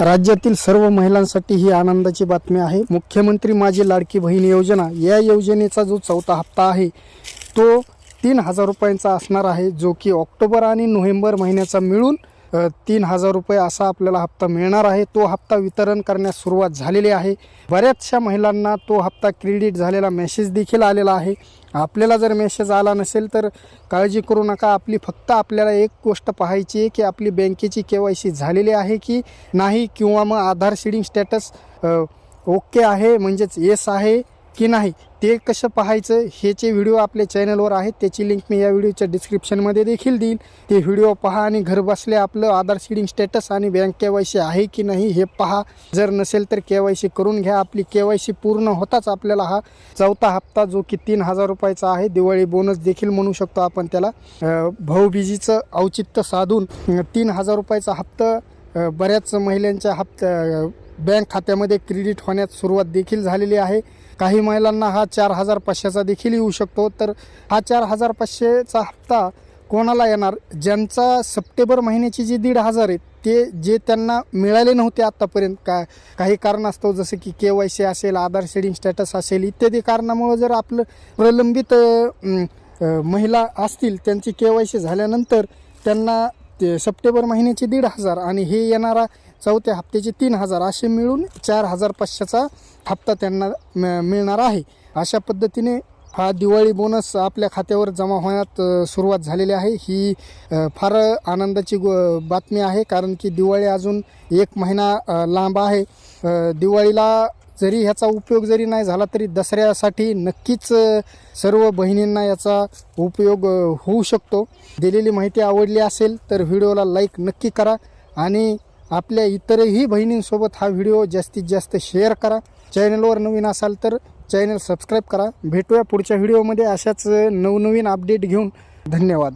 राज्यातील सर्व महिलांसाठी ही आनंदाची बातमी आहे. मुख्यमंत्री माझी लाडकी बहीण योजना या योजनेचा जो चौथा हप्ता आहे तो तीन हजार रुपयांचा असणार आहे जो की ऑक्टोबर आणि नोव्हेंबर महिन्याचा मिळून तीन हजार रुपये असा आपल्याला हप्ता मिळणार आहे. तो हप्ता वितरण करण्यास सुरुवात झालेली आहे. बऱ्याचशा महिलांना तो हप्ता क्रेडिट झालेला मेसेज देखील आलेला आहे. आपल्याला जर मेसेज आला नसेल तर काळजी करू नका. आपली फक्त आपल्याला एक गोष्ट पाहायची आहे की आपली बँकेची के वाय सी झालेली आहे की नाही किंवा मग आधार सीडिंग स्टॅटस ओके आहे म्हणजेच येस आहे. की नाही ते कसं पाहायचं हे जे व्हिडिओ आपल्या चॅनलवर आहेत. त्याची लिंक मी या व्हिडिओच्या डिस्क्रिप्शनमध्ये देखील देईल ते व्हिडिओ पहा आणि घर बसले आपलं आधार सीडिंग स्टेटस आणि बँक के वाय सी आहे की नाही हे पहा. जर नसेल तर के वाय सी करून घ्या. आपली के वाय सी पूर्ण होताच आपल्याला हा चौथा हप्ता जो की तीन हजार रुपयाचा आहे. दिवाळी बोनस देखील म्हणू शकतो आपण त्याला. भाऊबीजीचं औचित्य साधून तीन हजार रुपयाचा हप्ता बऱ्याच महिलांच्या हप्त्या बँक खात्यामध्ये क्रेडिट होण्यास सुरुवात देखील झालेली आहे. काही महिलांना हा चार हजार पाचशेचा देखील येऊ शकतो. तर हा चार हजार पाचशेचा हप्ता कोणाला येणार? ज्यांचा सप्टेंबर महिन्याची जी दीड हजार आहेत ते जे त्यांना मिळाले नव्हते आत्तापर्यंत का काही कारण असतो जसं की के वाय सी असेल आधार शेडिंग स्टॅटस असेल इत्यादी कारणामुळं जर आपलं प्रलंबित महिला असतील त्यांची के वाय सी झाल्यानंतर त्यांना ते सप्टेंबर महिन्याचे दीड हजार आणि हे येणारा चौथ्या हप्त्याचे तीन हजार असे मिळून चार हजार पाचशेचा हप्ता त्यांना म- मिळणार आहे. अशा पद्धतीने हा दिवाळी बोनस आपल्या खात्यावर जमा होण्यात सुरुवात झालेली आहे. ही फार आनंदाची गो बातमी आहे कारण की दिवाळी अजून एक महिना लांब आहे. दिवाळीला जरी ह्याचा उपयोग जरी नाही झाला तरी दसऱ्यासाठी नक्कीच सर्व बहिणींना याचा उपयोग होऊ शकतो. दिलेली माहिती आवडली असेल तर व्हिडिओला लाईक नक्की करा आणि आपल्या इतरही बहिणींसोबत हा व्हिडिओ जास्तीत जास्त शेअर करा. चॅनलवर नवीन असाल तर चॅनल सबस्क्राईब करा. भेटूया पुढच्या व्हिडिओमध्ये. अशाच नवनवीन अपडेट घेऊन. धन्यवाद.